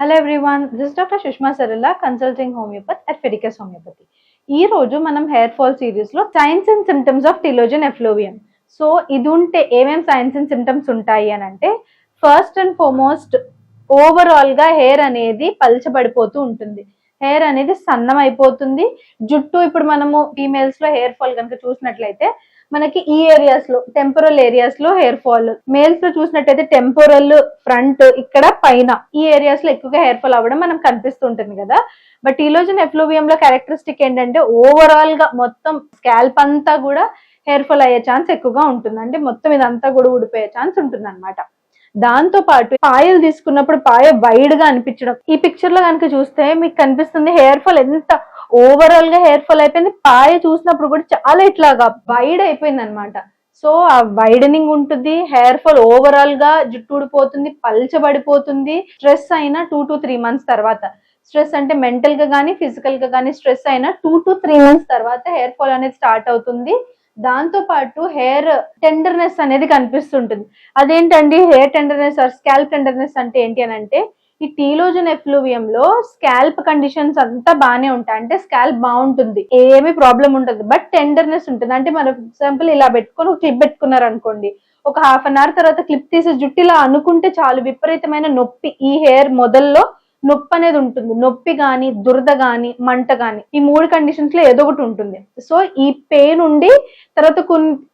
Hello everyone this doctor Sushma Sarala consulting homeopathy at Fiticus homeopathy ఈ రోజు మనం hair fall సిరీస్లో signs and symptoms of telogen effluvium so ఇది ఉంటే ఏమేం సైన్స్ అండ్ సిమ్టమ్స్ ఉంటాయి అని అంటే ఫస్ట్ అండ్ ఫార్మోస్ట్ ఓవరాల్గా హెయిర్ అనేది పల్చబడిపోతూ ఉంటుంది. హెయిర్ అనేది సన్నం అయిపోతుంది జుట్టు ఇప్పుడు మనము ఫీమేల్స్లో హెయిర్ ఫాల్ కనుక చూసినట్లయితే మనకి ఈ ఏరియాస్లో టెంపరల్ ఏరియాస్లో హెయిర్ ఫాల్ మేల్స్లో చూసినట్టయితే టెంపరల్ ఫ్రంట్ ఇక్కడ పైన. ఈ ఏరియాస్లో ఎక్కువగా హెయిర్ ఫాల్ అవ్వడం మనం కనిపిస్తుంటుంది కదా. బట్ ఈ రోజు ఎఫ్లోవియం లో క్యారెక్టరిస్టిక్ ఏంటంటే ఓవరాల్గా మొత్తం స్కాల్ప్ అంతా కూడా హెయిర్ ఫాల్ అయ్యే ఛాన్స్ ఎక్కువగా ఉంటుంది. అంటే మొత్తం ఇదంతా కూడా ఊడిపోయే ఛాన్స్ ఉంటుంది అనమాట దాంతో పాటు పాయలు తీసుకున్నప్పుడు పాయ వైడ్గా అనిపించడం. ఈ పిక్చర్లో కనుక చూస్తే మీకు కనిపిస్తుంది హెయిర్ ఫాల్ ఎంత ఓవరాల్గా హెయిర్ ఫాల్ అయిపోయింది. పాయ చూసినప్పుడు కూడా చాలా ఇట్లాగా వైడ్ అయిపోయింది అనమాట సో ఆ వైడనింగ్ ఉంటుంది. హెయిర్ ఫాల్ ఓవరాల్గా జుట్టు ఊడిపోతుంది పల్చబడిపోతుంది. స్ట్రెస్ అయినా టూ టు త్రీ మంత్స్ తర్వాత. స్ట్రెస్ అంటే మెంటల్గా కానీ ఫిజికల్గా కానీ స్ట్రెస్ అయినా టూ టు త్రీ మంత్స్ తర్వాత హెయిర్ ఫాల్ అనేది స్టార్ట్ అవుతుంది. దాంతో పాటు హెయిర్ టెండర్నెస్ అనేది కనిపిస్తుంటుంది. అదేంటండి hair tenderness or scalp tenderness అంటే ఏంటి అని అంటే ఈ టీలోజన్ ఎఫ్లూవియం లో స్కాల్ప్ కండిషన్స్ అంతా బాగానే ఉంటాయి. అంటే స్కాల్ప్ బాగుంటుంది. ఏమి ప్రాబ్లం ఉంటుంది బట్ టెండర్నెస్ ఉంటుంది. అంటే మనం ఎగ్జాంపుల్ ఇలా పెట్టుకొని ఒక క్లిప్ పెట్టుకున్నారు అనుకోండి ఒక హాఫ్ అన్ అవర్ తర్వాత క్లిప్ తీసి జుట్టు ఇలా అనుకుంటే చాలు విపరీతమైన నొప్పి. ఈ హెయిర్ మొదల్లో నొప్పి అనేది ఉంటుంది. నొప్పి కానీ దురద గాని మంట గాని ఈ మూడు కండిషన్స్లో ఏదో ఒకటి ఉంటుంది. సో ఈ పెయిన్ ఉండి తర్వాత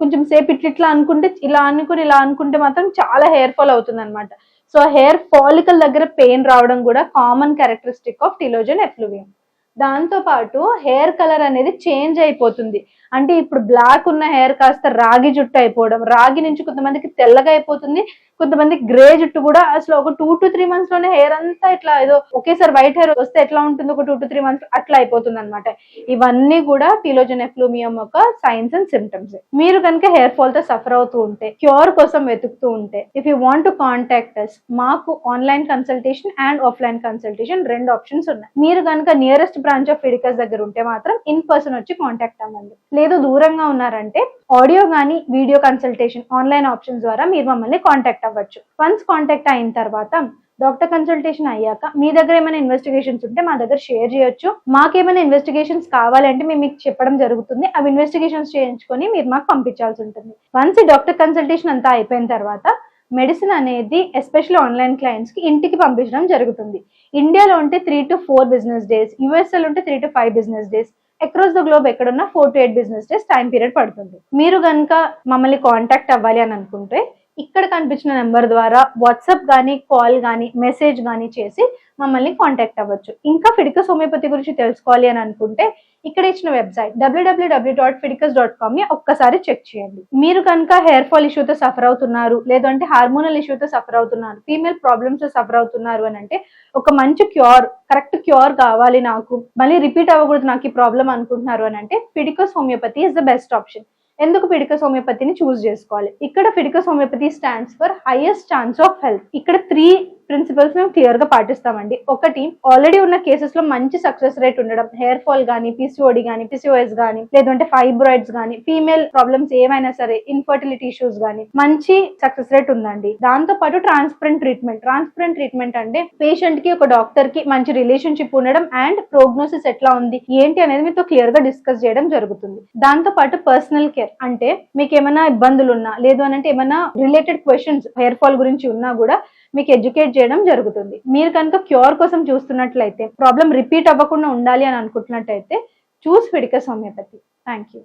కొంచెం సేపు ఇట్లా ఇట్లా అనుకుంటే ఇలా అనుకుని ఇలా అనుకుంటే మాత్రం చాలా హెయిర్ ఫాల్ అవుతుంది అనమాట సో హెయిర్ ఫాలికల్ దగ్గర పెయిన్ రావడం కూడా common characteristic of telogen effluvium దాంతో పాటు హెయిర్ కలర్ అనేది చేంజ్ అయిపోతుంది. అంటే ఇప్పుడు బ్లాక్ ఉన్న హెయిర్ కాస్త రాగి జుట్టు అయిపోవడం రాగి నుంచి కొంతమందికి తెల్లగా అయిపోతుంది కొంతమంది గ్రే జుట్టు కూడా అసలు ఒక టూ టు త్రీ మంత్స్లోనే హెయిర్ అంతా ఇట్లా ఏదో ఒకేసారి వైట్ హెయిర్ వస్తే ఎట్లా ఉంటుంది ఒక టూ టు త్రీ మంత్స్ అట్లా అయిపోతుంది అనమాట ఇవన్నీ కూడా టీలోజన్ ఎఫ్లూమియం యొక్క సైన్స్ అండ్ సిమ్టమ్స్ మీరు కనుక హెయిర్ ఫాల్తో సఫర్ అవుతూ ఉంటే క్యూర్ కోసం వెతుకుతూ ఉంటే if you want to contact us మాకు online consultation and offline consultation రెండు ఆప్షన్స్ ఉన్నాయి. మీరు కనుక నియరెస్ట్ బ్రాంచ్ ఆఫ్ ఫిడికస్ దగ్గర ఉంటే మాత్రం ఇన్ పర్సన్ వచ్చి కాంటాక్ట్ అవ్వండి. లేదు దూరంగా ఉన్నారంటే ఆడియో కానీ వీడియో కన్సల్టేషన్ ఆన్లైన్ ఆప్షన్స్ ద్వారా మీరు మమ్మల్ని కాంటాక్ట్ అవ్వచ్చు. వన్స్ కాంటాక్ట్ అయిన తర్వాత డాక్టర్ కన్సల్టేషన్ అయ్యాక మీ దగ్గర ఏమైనా ఇన్వెస్టిగేషన్స్ ఉంటే మా దగ్గర షేర్ చేయొచ్చు. మాకేమైనా ఇన్వెస్టిగేషన్స్ కావాలంటే మేము మీకు చెప్పడం జరుగుతుంది. అవి ఇన్వెస్టిగేషన్స్ చేయించుకొని మీరు మాకు పంపించాల్సి ఉంటుంది. వన్స్ ఈ డాక్టర్ కన్సల్టేషన్ అంతా అయిపోయిన తర్వాత మెడిసిన్ అనేది ఎస్పెషల్లీ ఆన్లైన్ క్లయింట్స్కి ఇంటికి పంపించడం జరుగుతుంది. ఇండియాలో ఉంటే three to four business days USL ఉంటే three to five business days across the globe ఎక్కడున్నా four to eight business days time period పడుతుంది. మీరు కనుక మమ్మల్ని కాంటాక్ట్ అవ్వాలి అని అనుకుంటే ఇక్కడ కనిపించిన నెంబర్ ద్వారా వాట్సాప్ కానీ కాల్ కానీ మెసేజ్ కానీ చేసి మమ్మల్ని కాంటాక్ట్ అవ్వచ్చు. ఇంకా ఫిడికస్ హోమియోపతి గురించి తెలుసుకోవాలి అని అనుకుంటే ఇక్కడ ఇచ్చిన website WWW dot Fiticus dot కామ్ని ఒక్కసారి చెక్ చేయండి. మీరు కనుక హెయిర్ ఫాల్ ఇష్యూతో సఫర్ అవుతున్నారు లేదంటే హార్మోనల్ ఇష్యూతో సఫర్ అవుతున్నారు ఫీమేల్ ప్రాబ్లమ్స్తో సఫర్ అవుతున్నారు అని అంటే ఒక మంచి క్యూర్ కరెక్ట్ క్యూర్ కావాలి నాకు మళ్ళీ రిపీట్ అవ్వకూడదు నాకు ఈ ప్రాబ్లం అనుకుంటున్నారు అని అంటే Fiticus homeopathy is the best option ఎందుకు ఫిడికస్ హోమియోపతిని చూస్ చేసుకోవాలి? ఇక్కడ Fiticus homeopathy stands for highest chance of health ఇక్కడ త్రీ ప్రిన్సిపల్స్ మేము క్లియర్గా పాటిస్తామండి. ఒకటి ఆల్రెడీ ఉన్న కేసెస్లో మంచి సక్సెస్ రేట్ ఉండడం హెయిర్ ఫాల్ కానీ పిసిఓడి కానీ పిసిఓఎస్ గానీ లేదంటే ఫైబ్రాయిడ్స్ కానీ ఫీమేల్ ప్రాబ్లమ్స్ ఏమైనా సరే ఇన్ఫర్టిలిటీ ఇష్యూస్ కానీ మంచి సక్సెస్ రేట్ ఉందండి. దాంతో పాటు ట్రాన్స్పరెంట్ ట్రీట్మెంట్ ట్రాన్స్పరెంట్ ట్రీట్మెంట్ అంటే పేషెంట్కి ఒక డాక్టర్కి మంచి రిలేషన్షిప్ ఉండడం అండ్ ప్రోగ్నోసిస్ ఎట్లా ఉంది ఏంటి అనేది మీతో క్లియర్గా డిస్కస్ చేయడం జరుగుతుంది. దాంతో పాటు పర్సనల్ కేర్ అంటే మీకు ఏమైనా ఇబ్బందులు ఉన్నా లేదు అని అంటే ఏమైనా రిలేటెడ్ క్వశ్చన్స్ హెయిర్ ఫాల్ గురించి ఉన్నా కూడా మీకు ఎడ్యుకేట్ చేయడం జరుగుతుంది. మీరు కనుక క్యూర్ కోసం చూస్తున్నట్లయితే ప్రాబ్లం రిపీట్ అవ్వకుండా ఉండాలి అని అనుకుంటున్నట్టయితే choose Fiticus homeopathy thank you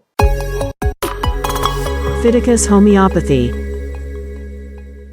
Fiticus Homeopathy